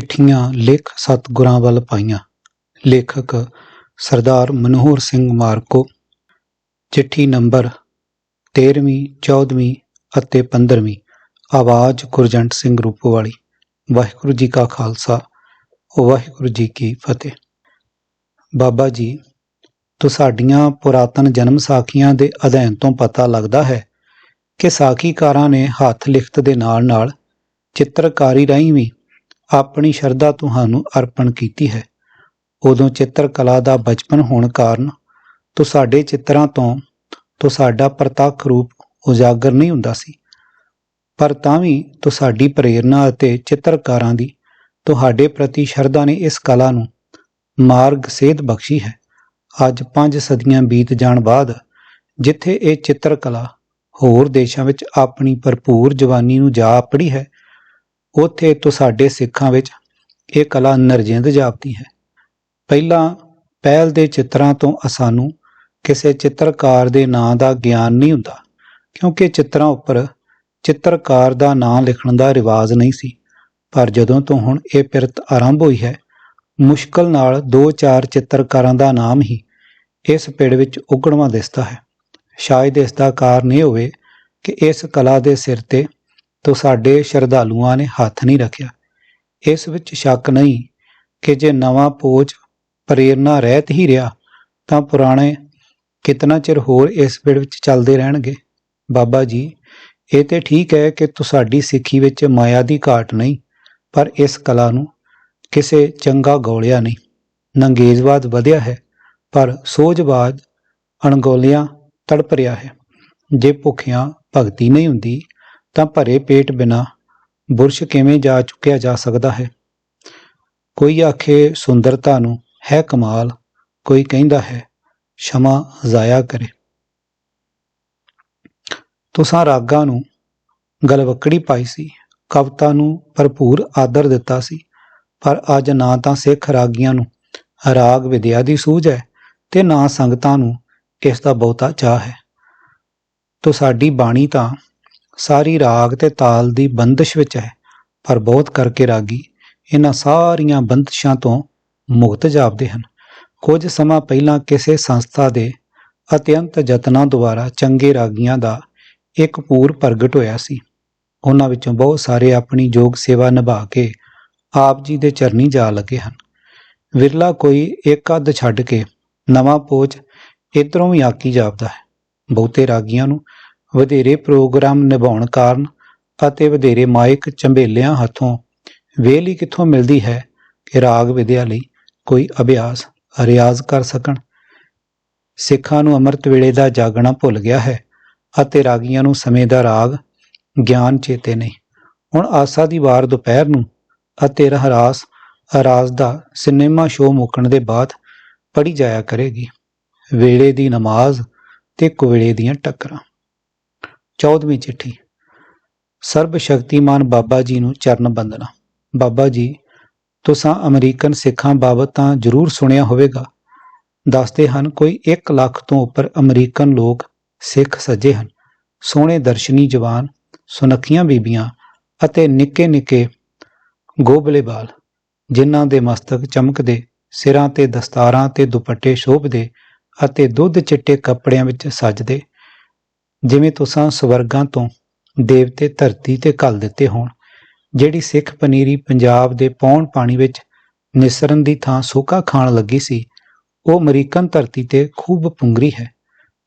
ਚਿੱਠੀਆਂ ਲਿਖ ਸਤਿਗੁਰਾਂ ਵੱਲ ਪਾਈਆਂ। ਲੇਖਕ ਸਰਦਾਰ ਮਨੋਹਰ ਸਿੰਘ ਮਾਰਕੋ। ਚਿੱਠੀ ਨੰਬਰ 13ਵੀਂ 14ਵੀਂ ਅਤੇ 15ਵੀਂ ਆਵਾਜ਼ ਗੁਰਜੰਟ ਸਿੰਘ ਰੂਪੋਵਾਲੀ। ਵਾਹਿਗੁਰੂ ਜੀ ਕਾ ਖਾਲਸਾ, ਵਾਹਿਗੁਰੂ ਜੀ ਕੀ ਫਤਿਹ। ਬਾਬਾ ਜੀ ਤੁਹਾਡੀਆਂ ਪੁਰਾਤਨ ਜਨਮ ਸਾਖੀਆਂ ਦੇ ਅਧਿਐਨ ਤੋਂ ਪਤਾ ਲੱਗਦਾ ਹੈ ਕਿ ਸਾਖੀਕਾਰਾਂ ਨੇ ਹੱਥ ਲਿਖਤ ਦੇ ਨਾਲ-ਨਾਲ ਚਿੱਤਰਕਾਰੀ ਰਾਹੀਂ ਵੀ ਆਪਣੀ ਸ਼ਰਧਾ ਤੁਹਾਨੂੰ ਅਰਪਣ ਕੀਤੀ ਹੈ। ਉਦੋਂ ਚਿੱਤਰ ਕਲਾ ਦਾ ਬਚਪਨ ਹੋਣ ਕਾਰਨ ਤੁਹਾਡੇ ਚਿੱਤਰਾਂ ਤੋਂ ਸਾਡਾ ਪ੍ਰਤੱਖ ਰੂਪ ਉਜਾਗਰ ਨਹੀਂ ਹੁੰਦਾ ਸੀ। ਪਰ ਤਾਂ ਵੀ ਤੁਹਾਡੀ ਪ੍ਰੇਰਣਾ ਅਤੇ ਚਿੱਤਰਕਾਰਾਂ ਦੀ ਤੁਹਾਡੇ ਪ੍ਰਤੀ ਸ਼ਰਧਾ ਨੇ ਇਸ ਕਲਾ ਨੂੰ ਮਾਰਗ ਸੇਧ ਬਖਸ਼ੀ ਹੈ। ਅੱਜ 5 ਸਦੀਆਂ ਬੀਤ ਜਾਣ ਬਾਅਦ ਜਿੱਥੇ ਇਹ ਚਿੱਤਰਕਲਾ ਹੋਰ ਦੇਸ਼ਾਂ ਵਿੱਚ ਆਪਣੀ ਭਰਪੂਰ ਜਵਾਨੀ ਨੂੰ ਜਾ ਆਪੜੀ ਹੈ ਉੱਥੇ ਤੋਂ ਸਾਡੇ ਸਿੱਖਾਂ ਵਿੱਚ ਇਹ ਕਲਾ ਨਰਜਿੰਦ ਜਾਪਦੀ ਹੈ। ਪਹਿਲਾਂ ਪਹਿਲ ਦੇ ਚਿੱਤਰਾਂ ਤੋਂ ਸਾਨੂੰ ਕਿਸੇ ਚਿੱਤਰਕਾਰ ਦੇ ਨਾਂ ਦਾ ਗਿਆਨ ਨਹੀਂ ਹੁੰਦਾ, ਕਿਉਂਕਿ ਚਿੱਤਰਾਂ ਉੱਪਰ ਚਿੱਤਰਕਾਰ ਦਾ ਨਾਂ ਲਿਖਣ ਦਾ ਰਿਵਾਜ ਨਹੀਂ ਸੀ। ਪਰ ਜਦੋਂ ਤੋਂ ਹੁਣ ਇਹ ਪਿਰਤ ਆਰੰਭ ਹੋਈ ਹੈ, ਮੁਸ਼ਕਲ ਨਾਲ 2-4 ਚਿੱਤਰਕਾਰਾਂ ਦਾ ਨਾਮ ਹੀ ਇਸ ਪਿੜ ਵਿੱਚ ਉਗੜਵਾ ਦਿਸਦਾ ਹੈ। ਸ਼ਾਇਦ ਇਸ ਦਾ ਕਾਰਨ ਇਹ ਹੋਵੇ ਕਿ ਇਸ ਕਲਾ ਦੇ ਸਿਰ ਤੇ ਤੋਂ ਸਾਡੇ ਸ਼ਰਧਾਲੂਆਂ ਨੇ ਹੱਥ ਨਹੀਂ ਰੱਖਿਆ। ਇਸ ਵਿੱਚ ਸ਼ੱਕ ਨਹੀਂ ਕਿ ਜੇ ਨਵਾਂ ਪੋਚ ਪ੍ਰੇਰਣਾ ਰਹਿਤ ਹੀ ਰਿਹਾ, ਤਾਂ ਪੁਰਾਣੇ ਕਿਤਨਾ ਚਿਰ ਹੋਰ ਇਸ ਪਿੜ ਵਿੱਚ ਚੱਲਦੇ ਰਹਿਣਗੇ? ਬਾਬਾ ਜੀ, ਇਹ ਤੇ ਠੀਕ ਹੈ ਕਿ ਤੁਹਾਡੀ ਸਿੱਖੀ ਵਿੱਚ ਮਾਇਆ ਦੀ ਘਾਟ ਨਹੀਂ, ਪਰ ਇਸ ਕਲਾ ਨੂੰ ਕਿਸੇ ਚੰਗਾ ਗੋਲਿਆ ਨਹੀਂ। ਨੰਗੇਜ਼ਵਾਦ ਵਧਿਆ ਹੈ, ਪਰ ਸੋਝਵਾਦ ਅਣਗੌਲਿਆਂ ਤੜਪ ਰਿਹਾ ਹੈ। ਜੇ ਭੁੱਖਿਆਂ ਭਗਤੀ ਨਹੀਂ ਹੁੰਦੀ ਤਾਂ ਭਰੇ ਪੇਟ ਬਿਨਾ ਬੁਰਸ਼ ਕਿਵੇਂ ਜਾ ਚੁੱਕਿਆ ਜਾ ਸਕਦਾ ਹੈ? ਕੋਈ ਆਖੇ ਸੁੰਦਰਤਾ ਨੂੰ ਹੈ ਕਮਾਲ, ਕੋਈ ਕਹਿੰਦਾ ਹੈ ਸ਼ਮਾ ਜ਼ਾਇਆ ਕਰੇ। ਤੁਸਾਂ ਰਾਗਾਂ ਨੂੰ ਗਲਵਕੜੀ ਪਾਈ ਸੀ, ਕਵਤਾ ਨੂੰ ਭਰਪੂਰ ਆਦਰ ਦਿੱਤਾ ਸੀ, ਪਰ ਅੱਜ ਨਾ ਤਾਂ ਸਿੱਖ ਰਾਗੀਆਂ ਨੂੰ ਰਾਗ ਵਿਦਿਆ ਦੀ ਸੂਝ ਹੈ ਤੇ ਨਾ ਸੰਗਤਾਂ ਨੂੰ ਇਸ ਦਾ ਬਹੁਤਾ ਚਾਹ ਹੈ। ਤੋ ਸਾਡੀ ਬਾਣੀ ਤਾਂ ਸਾਰੀ ਰਾਗ ਤੇ ਤਾਲ ਦੀ ਬੰਦਸ਼ ਵਿੱਚ ਹੈ, ਪਰ ਬਹੁਤ ਕਰਕੇ ਰਾਗੀ, ਇਹਨਾਂ ਸਾਰੀਆਂ ਬੰਦਸ਼ਾਂ ਤੋਂ ਮੁਕਤ ਜਾਪਦੇ ਹਨ। ਕੁਝ ਸਮਾਂ ਪਹਿਲਾਂ ਕਿਸੇ ਸੰਸਥਾ ਦੇ ਅਤਿਅੰਤ ਯਤਨਾਂ ਦੁਆਰਾ ਚੰਗੇ ਰਾਗੀਆਂ ਦਾ ਇੱਕ ਪੂਰ ਪ੍ਰਗਟ ਹੋਇਆ ਸੀ। ਉਹਨਾਂ ਵਿੱਚੋਂ ਬਹੁਤ ਸਾਰੇ ਆਪਣੀ ਯੋਗ ਸੇਵਾ ਨਿਭਾ ਕੇ ਆਪ ਜੀ ਦੇ ਚਰਨੀ ਜਾ ਲੱਗੇ ਹਨ। ਵਿਰਲਾ ਕੋਈ ਇੱਕ ਅੱਧ ਛੱਡ ਕੇ ਨਵਾਂ ਪੋਚ ਇਧਰੋਂ ਵੀ ਆਕੀ ਜਾਪਦਾ ਹੈ। ਬਹੁਤੇ ਰਾਗੀਆਂ ਨੂੰ ਵਧੇਰੇ ਪ੍ਰੋਗਰਾਮ ਨਿਭਾਉਣ ਕਾਰਨ ਅਤੇ ਵਧੇਰੇ ਮਾਇਕ ਚੰਬੇਲਿਆਂ ਹੱਥੋਂ ਵੇਲੀ ਕਿੱਥੋਂ ਮਿਲਦੀ ਹੈ ਕਿ ਰਾਗ ਵਿਦਿਆ ਲਈ ਕੋਈ ਅਭਿਆਸ, ਰਿਆਜ਼ ਕਰ ਸਕਣ? ਸਿੱਖਾਂ ਨੂੰ ਅੰਮ੍ਰਿਤ ਵੇਲੇ ਦਾ ਜਾਗਣਾ ਭੁੱਲ ਗਿਆ ਹੈ ਅਤੇ ਰਾਗੀਆਂ ਨੂੰ ਸਮੇਂ ਦਾ ਰਾਗ ਗਿਆਨ ਚੇਤੇ ਨਹੀਂ ਹੁਣ ਆਸਾ ਦੀ ਵਾਰ ਦੁਪਹਿਰ ਨੂੰ ਅਤੇ ਰਹਰਾਸ ਰਾਜ ਦਾ ਸਿਨੇਮਾ ਸ਼ੋਅ ਮੁੱਕਣ ਦੇ ਬਾਅਦ ਪੜੀ ਜਾਇਆ ਕਰੇਗੀ। ਵੇਲੇ ਦੀ ਨਮਾਜ਼ ਤੇ ਕੁਵੇਲੇ ਦੀਆਂ ਟੱਕਰਾਂ। 14ਵੀਂ ਚਿੱਠੀ। ਸਰਬ ਸ਼ਕਤੀਮਾਨ ਬਾਬਾ ਜੀ ਨੂੰ ਚਰਨ ਬੰਦਨਾ। ਬਾਬਾ ਜੀ, ਤੁਸੀਂ ਅਮਰੀਕਨ ਸਿੱਖਾਂ ਬਾਬਤ ਤਾਂ ਜ਼ਰੂਰ ਸੁਣਿਆ ਹੋਵੇਗਾ। ਦੱਸਦੇ ਹਨ, ਕੋਈ 1 ਲੱਖ ਤੋਂ ਉੱਪਰ ਅਮਰੀਕਨ ਲੋਕ ਸਿੱਖ ਸੱਜੇ ਹਨ। ਸੋਹਣੇ ਦਰਸ਼ਨੀ ਜਵਾਨ, ਸੁਨੱਖੀਆਂ ਬੀਬੀਆਂ ਅਤੇ ਨਿੱਕੇ ਨਿੱਕੇ ਗੋਬਲੇ ਬਾਲ, ਜਿਨ੍ਹਾਂ ਦੇ ਮਸਤਕ ਚਮਕਦੇ, ਸਿਰਾਂ ਤੇ ਦਸਤਾਰਾਂ ਤੇ ਦੁਪੱਟੇ ਸ਼ੋਭਦੇ ਅਤੇ ਦੁੱਧ ਚਿੱਟੇ ਕੱਪੜਿਆਂ ਵਿੱਚ ਸਜਦੇ ਜਿਵੇਂ ਤੁਸਾਂ ਸਵਰਗਾਂ ਤੋਂ ਦੇਵਤੇ ਧਰਤੀ ਤੇ ਘੱਲ ਦਿੱਤੇ ਹੋਣ, ਜਿਹੜੀ ਸਿੱਖ ਪਨੀਰੀ ਪੰਜਾਬ ਦੇ ਪੌਣ ਪਾਣੀ ਵਿੱਚ ਨਿਸਰਨ ਦੀ ਥਾਂ ਸੋਕਾ ਖਾਣ ਲੱਗੀ ਸੀ, ਉਹ ਅਮਰੀਕਨ ਧਰਤੀ ਤੇ ਖੂਬ ਪੁੰਗਰੀ ਹੈ।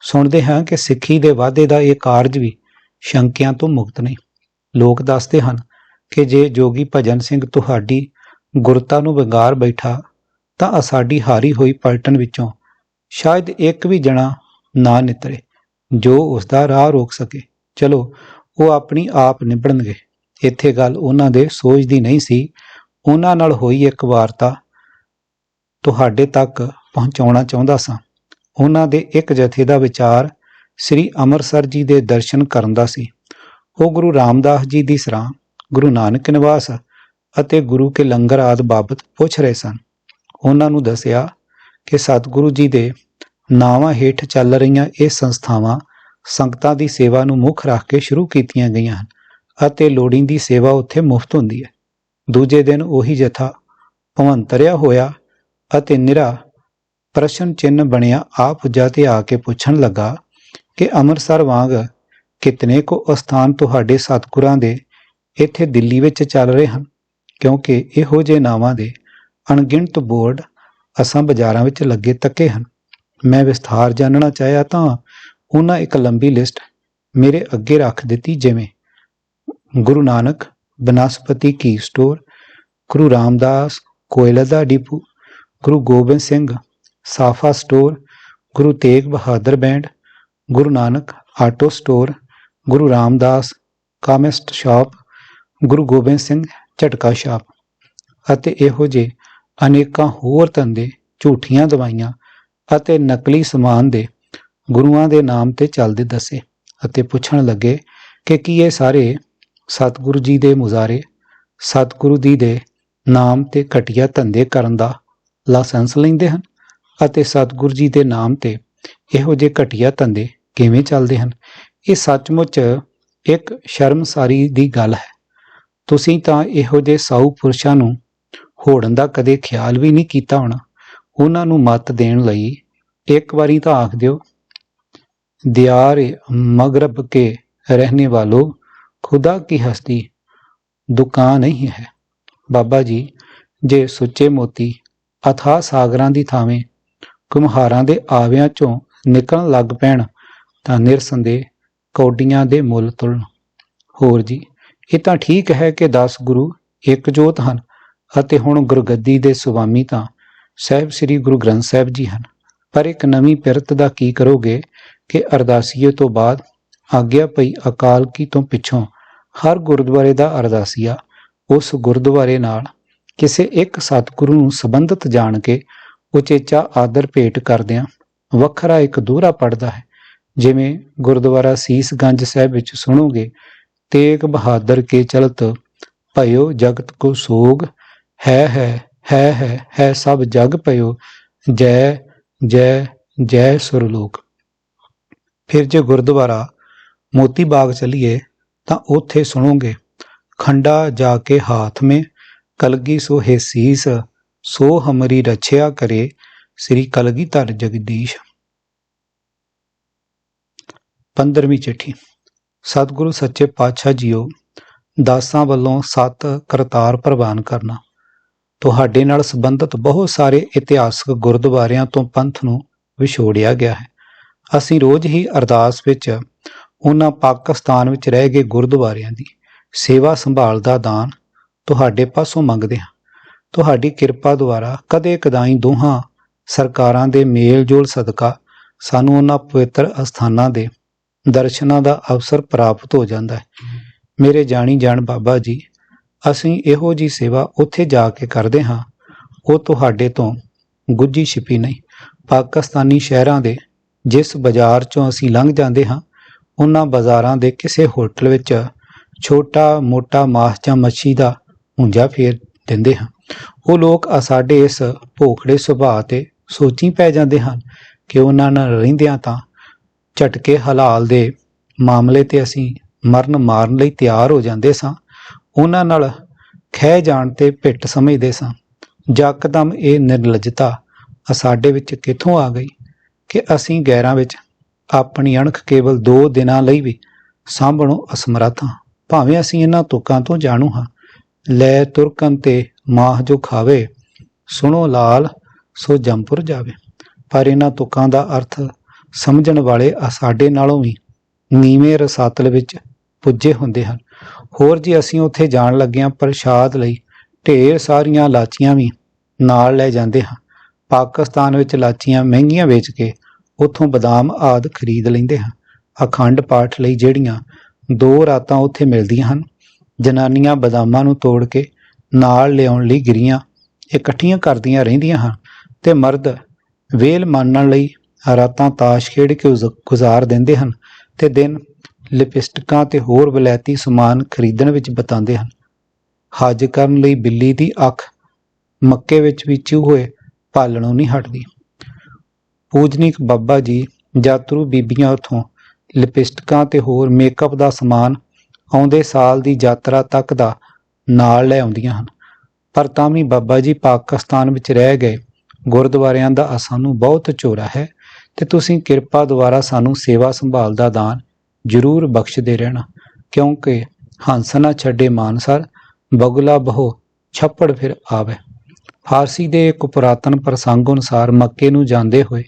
ਸੁਣਦੇ ਹਾਂ ਕਿ ਸਿੱਖੀ ਦੇ ਵਾਅਦੇ ਦਾ ਇਹ ਕਾਰਜ ਵੀ ਸ਼ੰਕਿਆਂ ਤੋਂ ਮੁਕਤ ਨਹੀਂ। ਲੋਕ ਦੱਸਦੇ ਹਨ ਕਿ ਜੇ ਜੋਗੀ ਭਜਨ ਸਿੰਘ ਤੁਹਾਡੀ ਗੁਰਤਾ ਨੂੰ ਵੰਗਾਰ ਬੈਠਾ, ਤਾਂ ਸਾਡੀ ਹਾਰੀ ਹੋਈ ਪਲਟਨ ਵਿੱਚੋਂ ਸ਼ਾਇਦ ਇੱਕ ਵੀ ਜਣਾ ਨਾ ਨਿਤਰੇ। ਜੋ ਉਸ ਦਾ ਰਾਹ ਰੋਕ ਸਕੇ। ਚਲੋ, ਉਹ ਆਪਣੀ ਆਪ ਨਿਭਣਗੇ ਇੱਥੇ ਗੱਲ ਉਹਨਾਂ ਦੇ ਸੋਚ ਦੀ ਨਹੀਂ ਸੀ। ਉਹਨਾਂ ਨਾਲ ਹੋਈ ਇੱਕ ਵਾਰਤਾ ਤੁਹਾਡੇ ਤੱਕ ਪਹੁੰਚਾਉਣਾ ਚਾਹੁੰਦਾ ਸਾਂ। ਉਹਨਾਂ ਦੇ ਇੱਕ ਜਥੇ ਦਾ ਵਿਚਾਰ ਸ੍ਰੀ ਅੰਮ੍ਰਿਤਸਰ ਜੀ ਦੇ ਦਰਸ਼ਨ ਕਰਨ ਦਾ ਸੀ। ਉਹ ਗੁਰੂ ਰਾਮਦਾਸ ਜੀ ਦੀ ਸਰਾਂ, ਗੁਰੂ ਨਾਨਕ ਨਿਵਾਸ ਅਤੇ ਗੁਰੂ ਕੇ ਲੰਗਰ ਆਦ ਬਾਬਤ ਪੁੱਛ ਰਹੇ ਸਨ। ਉਹਨਾਂ ਨੂੰ ਦੱਸਿਆ ਕਿ ਸਤਿਗੁਰੂ ਜੀ ਦੇ ਨਾਵਾਂ ਹੇਠ ਚੱਲ ਰਹੀਆਂ ਇਹ ਸੰਸਥਾਵਾਂ ਸੰਗਤਾਂ ਦੀ ਸੇਵਾ ਨੂੰ ਮੁੱਖ ਰੱਖ ਕੇ ਸ਼ੁਰੂ ਕੀਤੀਆਂ ਗਈਆਂ ਹਨ ਅਤੇ ਲੋੜੀਂਦੀ ਸੇਵਾ ਉੱਥੇ ਮੁਫਤ ਹੁੰਦੀ ਹੈ। ਦੂਜੇ ਦਿਨ ਉਹੀ ਜਥਾ ਭਵੰਤਰਿਆ ਹੋਇਆ ਅਤੇ ਨਿਰਾ ਪ੍ਰਸ਼ਨ ਚਿੰਨ ਬਣਿਆ ਆ ਪੁੱਜਾ ਤੇ ਆ ਕੇ ਪੁੱਛਣ ਲੱਗਾ ਕਿ ਅੰਮ੍ਰਿਤਸਰ ਵਾਂਗ ਕਿਤਨੇ ਕੋ ਅਸਥਾਨ ਤੁਹਾਡੇ ਸਤਿਗੁਰਾਂ ਦੇ ਇੱਥੇ ਦਿੱਲੀ ਵਿੱਚ ਚੱਲ ਰਹੇ ਹਨ? ਕਿਉਂਕਿ ਇਹੋ ਜਿਹੇ ਨਾਵਾਂ ਦੇ ਅਣਗਿਣਤ ਬੋਰਡ ਅਸਾਂ ਬਾਜ਼ਾਰਾਂ ਵਿੱਚ ਲੱਗੇ ਤੱਕੇ ਹਨ। ਮੈਂ ਵਿਸਥਾਰ ਜਾਣਨਾ ਚਾਹਿਆ ਤਾਂ ਉਹਨਾਂ ਇੱਕ ਲੰਬੀ ਲਿਸਟ ਮੇਰੇ ਅੱਗੇ ਰੱਖ ਦਿੱਤੀ ਜਿਵੇਂ ਗੁਰੂ ਨਾਨਕ, ਬਨਸਪਤੀ ਕੀ ਸਟੋਰ, ਗੁਰੂ ਰਾਮਦਾਸ, ਕੋਇਲਾ ਦਾ depot, Guru Gobind Singh, ਸਾਫਾ store, Guru Tegh Bahadur band, Guru Nanak auto store, Guru Ramdas chemist shop, Guru Gobind Singh ਝਟਕਾ ਸ਼ਾਪ ਅਤੇ ਇਹੋ ਜਿਹੇ ਅਨੇਕਾਂ ਹੋਰ ਧੰਦੇ ਝੂਠੀਆਂ ਦਵਾਈਆਂ ਅਤੇ ਨਕਲੀ ਸਮਾਨ ਦੇ ਗੁਰੂਆਂ ਦੇ ਨਾਮ ਤੇ ਚੱਲਦੇ ਦੱਸੇ ਅਤੇ ਪੁੱਛਣ ਲੱਗੇ ਕਿ ਕੀ ਇਹ ਸਾਰੇ ਸਤਿਗੁਰੂ ਜੀ ਦੇ ਮੁਜ਼ਾਰੇ ਸਤਿਗੁਰੂ ਜੀ ਦੇ ਨਾਮ ਤੇ ਘਟੀਆ ਧੰਦੇ ਕਰਨ ਦਾ ਲਾਇਸੈਂਸ ਲੈਂਦੇ ਹਨ ਅਤੇ ਸਤਿਗੁਰੂ ਜੀ ਦੇ ਨਾਮ ਤੇ ਇਹੋ ਜਿਹੇ ਘਟੀਆ ਧੰਦੇ ਕਿਵੇਂ ਚੱਲਦੇ ਹਨ? ਇਹ ਸੱਚਮੁੱਚ ਇੱਕ ਸ਼ਰਮਸਾਰੀ ਦੀ ਗੱਲ ਹੈ। ਤੁਸੀਂ ਤਾਂ ਇਹੋ ਜਿਹੇ ਸਾਊ ਪੁਰਸ਼ਾਂ ਨੂੰ ਹੋੜਨ ਦਾ ਕਦੇ ਖਿਆਲ ਵੀ ਨਹੀਂ ਕੀਤਾ ਹੋਣਾ। ਉਹਨਾਂ ਨੂੰ ਮੱਤ ਦੇਣ ਲਈ ਇੱਕ ਵਾਰੀ ਤਾਂ ਆਖ ਦਿਓ, ਦਿਆਰ ਮਗਰਬ ਕੇ ਰਹਿਣੇ ਵਾਲੋ, ਖੁਦਾ ਕੀ ਹਸਤੀ, ਦੁਕਾਨ ਨਹੀਂ ਹੈ। ਬਾਬਾ ਜੀ, ਜੇ ਸੁੱਚੇ ਮੋਤੀ ਅਥਾ ਸਾਗਰਾਂ ਦੀ ਥਾਵੇਂ ਕੁਮਹਾਰਾਂ ਦੇ ਆਵਿਆਂ ਚੋਂ ਨਿਕਲਣ ਲੱਗ ਪੈਣ, ਤਾਂ ਨਿਰਸੰਦੇ ਕੌਡੀਆਂ ਦੇ ਮੁੱਲ ਤੁਲਣ ਹੋਰ ਜੀ, ਇਹ ਤਾਂ ਠੀਕ ਹੈ ਕਿ 10 ਗੁਰੂ ਇੱਕ ਜੋਤ ਹਨ ਅਤੇ ਹੁਣ ਗੁਰਗੱਦੀ ਦੇ ਸੁਆਮੀ ਤਾਂ ਸਾਹਿਬ ਸ੍ਰੀ ਗੁਰੂ ਗ੍ਰੰਥ ਸਾਹਿਬ ਜੀ ਹਨ। ਪਰ ਇੱਕ ਨਵੀਂ ਪਿਰਤ ਦਾ ਕੀ ਕਰੋਗੇ ਕਿ ਅਰਦਾਸੀਏ ਤੋਂ ਬਾਅਦ ਆਗਿਆ ਪਈ ਅਕਾਲ ਕੀ ਤੋਂ ਪਿੱਛੋਂ ਹਰ ਗੁਰਦੁਆਰੇ ਦਾ ਅਰਦਾਸੀਆ ਉਸ ਗੁਰਦੁਆਰੇ ਨਾਲ ਕਿਸੇ ਇੱਕ ਸਤਿਗੁਰੂ ਨੂੰ ਸੰਬੰਧਿਤ ਜਾਣ ਕੇ ਉਚੇਚਾ ਆਦਰ ਭੇਟ ਕਰਦਿਆਂ ਵੱਖਰਾ ਇੱਕ ਦੋਹਰਾ ਪੜਦਾ ਹੈ। ਜਿਵੇਂ ਗੁਰਦੁਆਰਾ ਸੀਸਗੰਜ ਸਾਹਿਬ ਵਿੱਚ ਸੁਣੋਗੇ, ਤੇਗ ਬਹਾਦਰ ਕੇ ਚਲਤ ਭਇਓ ਜਗਤ ਕੋ ਸੋਗ, ਹੈ ਹੈ ਹੈ ਹੈ ਹੈ ਸਭ ਜਗ ਭਇਓ, ਜੈ ਜੈ ਜੈ ਸੁਰਲੋਕ। ਫਿਰ ਜੇ ਗੁਰਦੁਆਰਾ ਮੋਤੀ ਬਾਗ ਚਲੀਏ, ਤਾਂ ਉੱਥੇ ਸੁਣੋਗੇ, ਖੰਡਾ ਜਾ ਕੇ ਹਾਥ ਮੇ, ਕਲਗੀ ਸੋ ਹੈ ਸੋ ਹਮਰੀ ਰਛਿਆ ਕਰੇ, ਸ੍ਰੀ ਕਲਗੀ ਧਰ ਜਗਦੀਸ਼। 15ਵੀਂ ਚਿੱਠੀ। ਸਤਿਗੁਰੂ ਸੱਚੇ ਪਾਤਸ਼ਾਹ ਜੀਓ, ਦਾਸਾਂ ਵੱਲੋਂ ਸਤ ਕਰਤਾਰ ਪ੍ਰਵਾਨ ਕਰਨਾ। ਤੁਹਾਡੇ ਨਾਲ ਸੰਬੰਧਿਤ ਬਹੁਤ ਸਾਰੇ ਇਤਿਹਾਸਕ ਗੁਰਦੁਆਰਿਆਂ ਤੋਂ ਪੰਥ ਨੂੰ ਵਿਛੋੜਿਆ ਗਿਆ ਹੈ। ਅਸੀਂ ਰੋਜ਼ ਹੀ ਅਰਦਾਸ ਵਿੱਚ ਉਹਨਾਂ ਪਾਕਿਸਤਾਨ ਵਿੱਚ ਰਹਿ ਗਏ ਗੁਰਦੁਆਰਿਆਂ ਦੀ ਸੇਵਾ ਸੰਭਾਲ ਦਾ ਦਾਨ ਤੁਹਾਡੇ ਪਾਸੋਂ ਮੰਗਦੇ ਹਾਂ। ਤੁਹਾਡੀ ਕਿਰਪਾ ਦੁਆਰਾ ਕਦੇ ਕਦਾਈ ਦੋਹਾਂ ਸਰਕਾਰਾਂ ਦੇ ਮੇਲ ਜੋਲ ਸਦਕਾ ਸਾਨੂੰ ਉਹਨਾਂ ਪਵਿੱਤਰ ਅਸਥਾਨਾਂ ਦੇ ਦਰਸ਼ਨਾਂ ਦਾ ਅਵਸਰ ਪ੍ਰਾਪਤ ਹੋ ਜਾਂਦਾ ਹੈ। ਮੇਰੇ ਜਾਣੀ ਜਾਣ ਬਾਬਾ ਜੀ ਅਸੀਂ ਇਹੋ ਜੀ ਸੇਵਾ ਉੱਥੇ ਜਾ ਕੇ ਕਰਦੇ ਹਾਂ। ਉਹ ਤੁਹਾਡੇ ਤੋਂ ਗੁੱਜੀ ਛਿਪੀ ਨਹੀਂ। ਪਾਕਿਸਤਾਨੀ ਸ਼ਹਿਰਾਂ ਦੇ ਜਿਸ ਬਾਜ਼ਾਰ ਚੋਂ ਅਸੀਂ ਲੰਘ ਜਾਂਦੇ ਹਾਂ, ਉਹਨਾਂ ਬਾਜ਼ਾਰਾਂ ਦੇ ਕਿਸੇ ਹੋਟਲ ਵਿੱਚ ਛੋਟਾ ਮੋਟਾ ਮਾਸ ਜਾਂ ਮੱਛੀ ਦਾ ਹੁੰਜਾ ਫੇਰ ਦਿੰਦੇ ਹਾਂ। ਉਹ ਲੋਕ ਸਾਡੇ ਇਸ ਭੋਖੜੇ ਸੁਭਾਅ ਤੇ ਸੋਚੀ ਪੈ ਜਾਂਦੇ ਹਨ ਕਿ ਉਹਨਾਂ ਨਾਲ ਰਹਿੰਦਿਆਂ ਤਾਂ ਝਟਕੇ ਹਲਾਲ ਦੇ ਮਾਮਲੇ ਤੇ ਅਸੀਂ ਮਰਨ ਮਾਰਨ ਲਈ ਤਿਆਰ ਹੋ ਜਾਂਦੇ ਸਾਂ। ਉਹਨਾਂ ਨਾਲ ਖਹਿ ਜਾਣ ਤੇ ਪਿੱਟ ਸਮਝਦੇ ਸਾਂ। ਜੱਕਦਮ ਇਹ ਨਿਰਲਜਤਾ ਆ ਸਾਡੇ ਵਿੱਚ ਕਿੱਥੋਂ ਆ ਗਈ ਕਿ ਅਸੀਂ ਗੈਰਾਂ ਵਿੱਚ ਆਪਣੀ ਅਣਖ ਕੇਵਲ 2 ਦਿਨਾਂ ਲਈ ਵੀ ਸਾਂਭਣੋਂ ਅਸਮਰੱਥ ਹਾਂ। ਭਾਵੇਂ ਅਸੀਂ ਇਹਨਾਂ ਤੁਕਾਂ ਤੋਂ ਜਾਣੂ ਹਾਂ। ਲੈ ਤੁਰਕਨ ਤੇ ਮਾਹ ਜੋ ਖਾਵੇ, ਸੁਣੋ ਲਾਲ ਸੋ ਜੰਪੁਰ ਜਾਵੇ। ਪਰ ਇਹਨਾਂ ਤੁਕਾਂ ਦਾ ਅਰਥ ਸਮਝਣ ਵਾਲੇ ਆ ਸਾਡੇ ਨਾਲੋਂ ਵੀ ਨੀਵੇਂ ਰਸਾਤਲ ਵਿੱਚ ਪੁੱਜੇ ਹੁੰਦੇ ਹਨ। ਹੋਰ ਜੀ ਅਸੀਂ ਉੱਥੇ ਜਾਣ ਲੱਗਿਆਂ ਪ੍ਰਸ਼ਾਦ ਲਈ, ਢੇਰ ਸਾਰੀਆਂ ਲਾਚੀਆਂ ਵੀ ਨਾਲ ਲੈ ਜਾਂਦੇ ਹਾਂ। ਪਾਕਿਸਤਾਨ ਵਿੱਚ ਲਾਚੀਆਂ ਮਹਿੰਗੀਆਂ ਵੇਚ ਕੇ ਉੱਥੋਂ ਬਦਾਮ ਆਦ ਖਰੀਦ ਲੈਂਦੇ ਹਾਂ। ਅਖੰਡ ਪਾਠ ਲਈ ਜਿਹੜੀਆਂ ਦੋ ਰਾਤਾਂ ਉੱਥੇ ਮਿਲਦੀਆਂ ਹਨ, ਜਨਾਨੀਆਂ ਬਦਾਮਾਂ ਨੂੰ ਤੋੜ ਕੇ ਨਾਲ ਲਿਆਉਣ ਲਈ ਗਿਰੀਆਂ ਇਕੱਠੀਆਂ ਕਰਦੀਆਂ ਰਹਿੰਦੀਆਂ ਹਨ ਤੇ ਮਰਦ ਵੇਲ ਮੰਨਣ ਲਈ ਰਾਤਾਂ ਤਾਸ਼ ਖੇਡ ਕੇ ਗੁਜ਼ਾਰ ਦਿੰਦੇ ਹਨ ਤੇ ਦਿਨ ਲਿਪਸਟਿਕਾਂ ਤੇ ਹੋਰ ਵਿਲਾਇਤੀ ਸਮਾਨ ਖਰੀਦਣ ਵਿੱਚ ਬਿਤਾਉਂਦੇ ਹਨ। ਹੱਜ ਕਰਨ ਲਈ ਬਿੱਲੀ ਦੀ ਅੱਖ ਮੱਕੇ ਵਿੱਚ ਵੀ ਚੂ ਹੋਏ ਪਾਲਣੋਂ ਨਹੀਂ ਹਟਦੀ। ਪੂਜਨੀਕ ਬਾਬਾ ਜੀ ਜਾਤਰੂ ਬੀਬੀਆਂ ਉਥੋਂ ਲਿਪਸਟਿਕਾਂ ਤੇ ਹੋਰ ਮੇਕਅਪ ਦਾ ਸਮਾਨ ਆਉਂਦੇ ਸਾਲ ਦੀ ਯਾਤਰਾ ਤੱਕ ਦਾ ਨਾਲ ਲੈ ਆਉਂਦੀਆਂ ਹਨ। ਪਰ ਤਾਂ ਵੀ ਬਾਬਾ ਜੀ ਪਾਕਿਸਤਾਨ ਵਿੱਚ ਰਹਿ ਗਏ ਗੁਰਦੁਆਰਿਆਂ ਦਾ ਸਾਨੂੰ ਬਹੁਤ ਚੋਰਾ ਹੈ ਤੇ ਤੁਸੀਂ ਕਿਰਪਾ ਦੁਆਰਾ ਸਾਨੂੰ ਸੇਵਾ ਸੰਭਾਲ ਦਾ ਦਾਨ ਜ਼ਰੂਰ ਬਖਸ਼ਦੇ ਰਹਿਣਾ, ਕਿਉਂਕਿ ਹੰਸ ਨਾ ਛੱਡੇ ਮਾਨਸਰ, ਬਗੁਲਾ ਬਹੁ ਛੱਪੜ ਫਿਰ ਆਵੇ। ਫਾਰਸੀ ਦੇ ਇੱਕ ਪੁਰਾਤਨ ਪ੍ਰਸੰਗ ਅਨੁਸਾਰ ਮੱਕੇ ਨੂੰ ਜਾਂਦੇ ਹੋਏ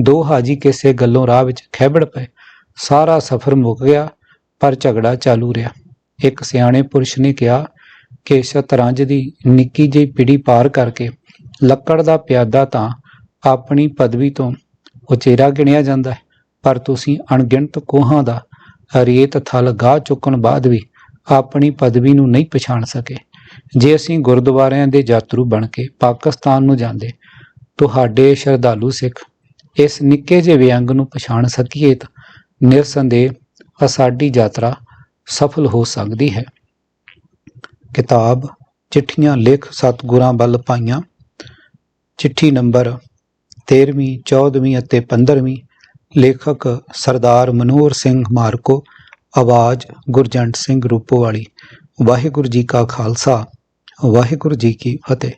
ਦੋ ਹਾਜੀ ਕਿਸੇ ਗੱਲੋਂ ਰਾਹ ਵਿੱਚ ਖੈਬੜ ਪਏ। ਸਾਰਾ ਸਫ਼ਰ ਮੁੱਕ ਗਿਆ, ਪਰ ਝਗੜਾ ਚਾਲੂ ਰਿਹਾ। ਇੱਕ ਸਿਆਣੇ ਪੁਰਸ਼ ਨੇ ਕਿਹਾ ਕਿ ਸ਼ਤਰੰਜ ਦੀ ਨਿੱਕੀ ਜਿਹੀ ਪਿੜੀ ਪਾਰ ਕਰਕੇ ਲੱਕੜ ਦਾ ਪਿਆਦਾ ਤਾਂ ਆਪਣੀ ਪਦਵੀ ਤੋਂ ਉਚੇਰਾ ਗਿਣਿਆ ਜਾਂਦਾ ਹੈ, ਪਰ ਤੁਸੀਂ ਅਣਗਿਣਤ ਕੋਹਾਂ ਦਾ ਰੇਤ ਥਲ ਗਾਹ ਚੁੱਕਣ ਬਾਅਦ ਵੀ ਆਪਣੀ ਪਦਵੀ ਨੂੰ ਨਹੀਂ ਪਛਾਣ ਸਕੇ। ਜੇ ਅਸੀਂ ਗੁਰਦੁਆਰਿਆਂ ਦੇ ਯਾਤਰੂ ਬਣ ਕੇ ਪਾਕਿਸਤਾਨ ਨੂੰ ਜਾਂਦੇ, ਤੁਹਾਡੇ ਸ਼ਰਧਾਲੂ ਸਿੱਖ ਇਸ ਨਿੱਕੇ ਜਿਹੇ ਵਿਅੰਗ ਨੂੰ ਪਛਾਣ ਸਕੀਏ ਤਾਂ ਨਿਰਸੰਦੇਹ ਸਾਡੀ ਯਾਤਰਾ ਸਫਲ ਹੋ ਸਕਦੀ ਹੈ। ਕਿਤਾਬ, ਚਿੱਠੀਆਂ ਲਿਖ ਸਤਿਗੁਰਾਂ ਵੱਲ ਪਾਈਆਂ। ਚਿੱਠੀ ਨੰਬਰ 13ਵੀਂ 14ਵੀਂ ਅਤੇ 15ਵੀਂ ਲੇਖਕ ਸਰਦਾਰ ਮਨੋਹਰ ਸਿੰਘ ਮਾਰਕੋ, ਆਵਾਜ਼ ਗੁਰਜੰਟ ਸਿੰਘ ਰੂਪੋਵਾਲੀ। ਵਾਹਿਗੁਰੂ ਜੀ ਕਾ ਖਾਲਸਾ, ਵਾਹਿਗੁਰੂ ਜੀ ਕੀ ਫਤਿਹ।